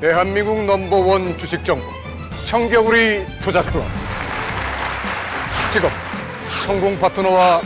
대한민국 넘버원 주식 정보 청겨우리 투자 클럽 지금 성공 파트너와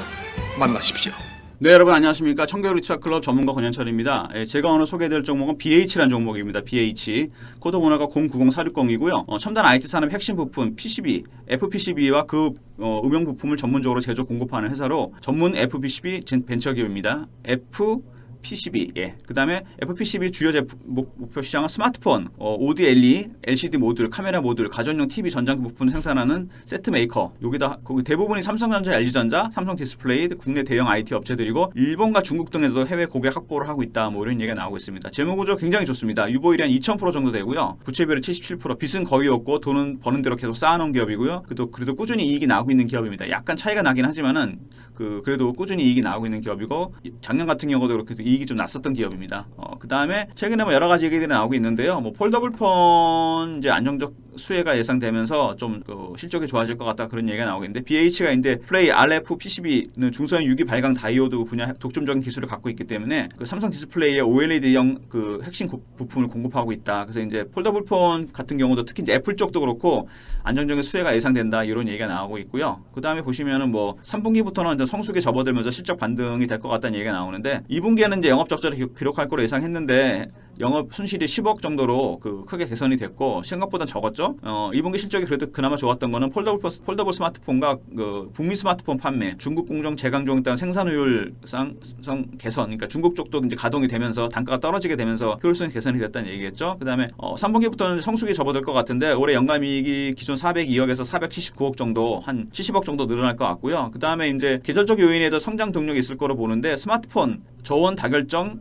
만나십시오. 네 여러분 안녕하십니까 청겨울리 투자 클럽 전문가 권현철입니다. 예, 제가 오늘 소개해드릴 종목은 BH라는 종목입니다. BH 코드 번호가 090460이고요. 어, 첨단 IT 산업 핵심 부품 PCB, FPCB와 그 어, 음용 부품을 전문적으로 제조 공급하는 회사로 전문 FPCB 젠- 벤처기업입니다. F PCB, 예. 그 다음에 FPCB 주요 제품, 목- 목표 시장은 스마트폰, 어, ODLE, LCD 모듈, 카메라 모듈, 가전용 TV 전장 부품 생산하는 세트 메이커. 여기다 거기 대부분이 삼성전자, LG전자, 삼성 디스플레이, 국내 대형 IT 업체들이고 일본과 중국 등에서도 해외 고객 확보를 하고 있다. 뭐 이런 얘기가 나오고 있습니다. 재무 구조 굉장히 좋습니다. 유보율이 한 2,000% 정도 되고요. 부채비율이 77%, 빚은 거의 없고 돈은 버는 대로 계속 쌓아놓은 기업이고요. 그래도 그래도 꾸준히 이익이 나오고 있는 기업입니다. 약간 차이가 나긴 하지만은 그 그래도 꾸준히 이익이 나오고 있는 기업이고 이- 작년 같은 경우도 그렇게 이익이 좀 났었던 기업입니다. 어, 그 다음에 최근에 뭐 여러 가지 얘기들이 나오고 있는데요. 뭐 폴더블 폰 이제 안정적 수혜가 예상되면서 좀 그 실적이 좋아질 것 같다 그런 얘기가 나오고 있는데 BH가 이제 플레이 RF PCB는 중소형 유기 발광 다이오드 분야 독점적인 기술을 갖고 있기 때문에 그 삼성 디스플레이의 OLED형 그 핵심 고- 부품을 공급하고 있다. 그래서 이제 폴더블 폰 같은 경우도 특히 이제 애플 쪽도 그렇고 안정적인 수혜가 예상된다 이런 얘기가 나오고 있고요. 그 다음에 보시면은 뭐 3분기부터는 이제 성숙에 접어들면서 실적 반등이 될 것 같다는 얘기가 나오는데 2분기에는 이제 영업 적자를 기- 기록할 거로 예상했는데 영업 순실이 10억 정도로 그 크게 개선이 됐고 생각보다 적었죠. 어, 2분기 실적이 그래도 그나마 좋았던 거는 폴더블, 폰- 폴더블 스마트폰과 그 북미 스마트폰 판매, 중국 공정 재강종에 따른 생산효율상 성 개선, 그러니까 중국 쪽도 이제 가동이 되면서 단가가 떨어지게 되면서 효율성이 개선이 됐다는 얘기겠죠. 그다음에 어, 3분기부터는 성숙이 접어들 것 같은데 올해 연감이익이 기존 402억에서 479억 정도 한 70억 정도 늘어날 것 같고요. 그다음에 이제 계절적 요인에도 성장 동력이 있을 거로 보는데 스마트폰 저원 다결정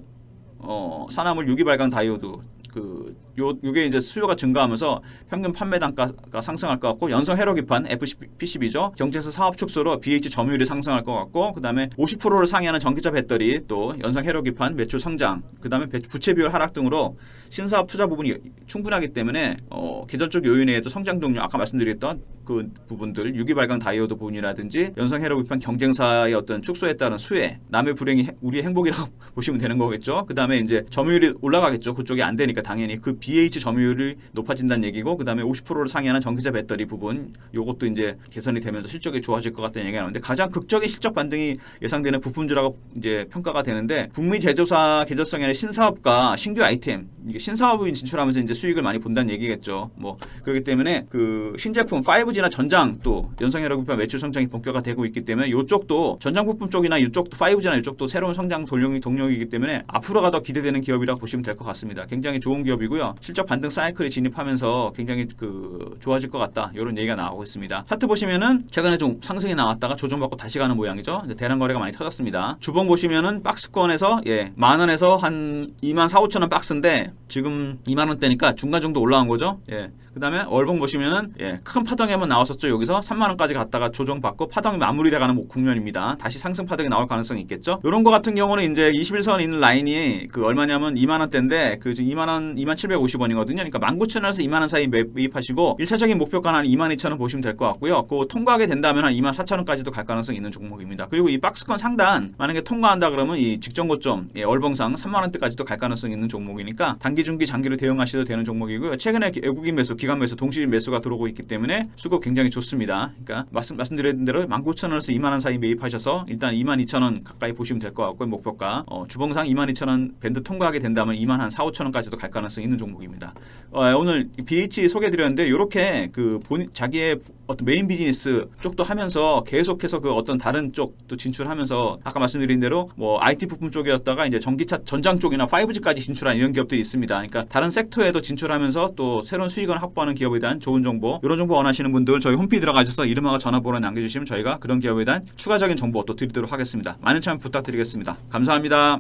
어, 산화물 유기 발광 다이오드 그 요, 요게 이제 수요가 증가하면서 평균 판매 단가가 상승할 것 같고 연성 회로 기판 FPCB죠. 경제에서 사업 축소로 BH 점유율이 상승할 것 같고 그다음에 50%를 상회하는 전기차 배터리 또 연성 회로 기판 매출 성장 그다음에 배- 부채 비율 하락 등으로 신사업 투자 부분이 충분하기 때문에 어, 계절적 요인에도 성장 동력 아까 말씀드렸던 그 부분들 유기 발광 다이오드 부분이라든지 연성 회로 기판 경쟁사의 어떤 축소에 따른 수혜 남의 불행이 해- 우리의 행복이라고 보시면 되는 거겠죠. 그다음에 이제 점유율이 올라가겠죠. 그쪽이 안 되니까 당연히 그 BH 점유율이 높아진다는 얘기고 그다음에 50%를 상회하는 전기차 배터리 부분 요것도 이제 개선이 되면서 실적이 좋아질 것 같다는 얘기가 나오는데 가장 극적인 실적 반등이 예상되는 부품주라고 이제 평가가 되는데 북미 제조사 계절성에 아닌 신사업과 신규 아이템 이게 신사업인 진출하면서 이제 수익을 많이 본다는 얘기겠죠. 뭐 그렇기 때문에 그 신제품 5G나 전장 또 연성혈 구편 매출 성장이 본격화되고 있기 때문에 이쪽도 전장 부품 쪽이나 이쪽도 5G나 이쪽도 새로운 성장 동력이 동력이기 때문에 앞으로가 더 기대되는 기업이라고 보시면 될 것 같습니다. 굉장히 좋은 기업이고 요. 실적 반등 사이클에 진입하면서 굉장히 그 좋아질 것 같다 이런 얘기가 나오고 있습니다. 차트 보시면은 최근에 좀 상승이 나왔다가 조정받고 다시 가는 모양이죠. 대량 거래가 많이 터졌습니다. 주봉 보시면은 박스권에서 예, 만 원에서 한 2만 4, 5천 원 박스인데 지금 2만 원대니까 중간 정도 올라온 거죠. 예. 그다음에 월봉 보시면은 예, 큰 파동이 한번 나왔었죠. 여기서 3만 원까지 갔다가 조정받고 파동이 마무리돼가는 뭐 국면입니다. 다시 상승 파동이 나올 가능성이 있겠죠. 이런 거 같은 경우는 이제 21선 있는 라인이 그 얼마냐면 2만 원대인데 그 지금 2만 원, 2만 750원이거든요. 그러니까 19,000원에서 2만 원 사이 매- 매입하시고 1차적인 목표가는 한 2만 2천 원 보시면 될 것 같고요. 그 통과하게 된다면 한 2만 4천 원까지도 갈 가능성이 있는 종목입니다. 그리고 이 박스권 상단 만약에 통과한다 그러면 이 직전 고점 예, 월봉상 3만 원대까지도 갈 가능성이 있는 종목이니까 단기 중기 장기로 대응하셔도 되는 종목이고요. 최근에 외국인 매수, 기관 매수, 동시 매수가 들어오고 있기 때문에 수급 굉장히 좋습니다. 그러니까 말씀 말씀드린 대로 19,000원에서 2만 원 사이 매입하셔서 일단 2만 2천 원 가까이 보시면 될 것 같고요. 목표가 어, 주봉상 2만 2천 원 밴드 통과하게 된다면 2만 한 4, 5천 원까지도 갈 가능성이 있는 종목입니다. 어, 오늘 BH 소개드렸는데 이렇게 그 본, 자기의 어떤 메인 비즈니스 쪽도 하면서 계속해서 그 어떤 다른 쪽도 진출하면서 아까 말씀드린 대로 뭐 IT 부품 쪽이었다가 이제 전기차 전장 쪽이나 5G까지 진출한 이런 기업들이 있습니다. 그러니까 다른 섹터에도 진출하면서 또 새로운 수익을 확보하는 기업에 대한 좋은 정보 이런 정보 원하시는 분들 저희 홈페이지 들어가셔서 이름하고 전화번호 남겨주시면 저희가 그런 기업에 대한 추가적인 정보 또 드리도록 하겠습니다. 많은 참여 부탁드리겠습니다. 감사합니다.